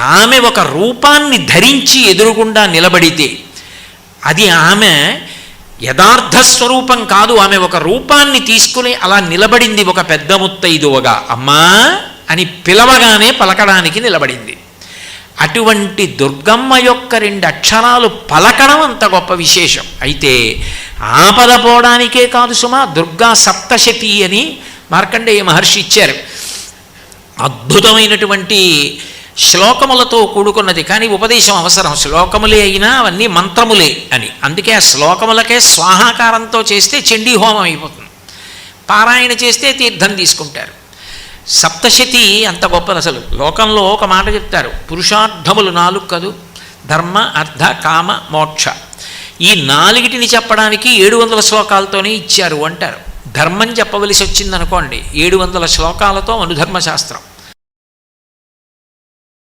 ఆమె ఒక రూపాన్ని ధరించి ఎదురుగుండా నిలబడితే అది ఆమె యథార్థ స్వరూపం కాదు. ఆమె ఒక రూపాన్ని తీసుకుని అలా నిలబడింది ఒక పెద్ద ముత్తైదువగా. అమ్మా అని పిలవగానే పలకడానికి నిలబడింది. అటువంటి దుర్గమ్మ యొక్క రెండు అక్షరాలు పలకడం అంత గొప్ప విశేషం. అయితే ఆపద పోవడానికే కాదు సుమా దుర్గా సప్తశతి అని మార్కండేయ మహర్షి ఇచ్చారు. అద్భుతమైనటువంటి శ్లోకములతో కూడుకున్నది. కానీ ఉపదేశం అవసరం. శ్లోకములే అయినా అవన్నీ మంత్రములే అని. అందుకే ఆ శ్లోకములకే స్వాహాకారంతో చేస్తే చండీ హోమం అయిపోతుంది. పారాయణ చేస్తే తీర్థం తీసుకుంటారు. సప్తశతి అంత గొప్పది అసలు. లోకంలో ఒక మాట చెప్తారు. పురుషార్థములు నాలుగు కదూ ధర్మ అర్థ కామ మోక్ష. ఈ నాలుగిటిని చెప్పడానికి ఏడు వందల శ్లోకాలతోనే ఇచ్చారు అంటారు. ధర్మం చెప్పవలసి వచ్చిందనుకోండి ఏడు వందల శ్లోకాలతో అనుధర్మశాస్త్రం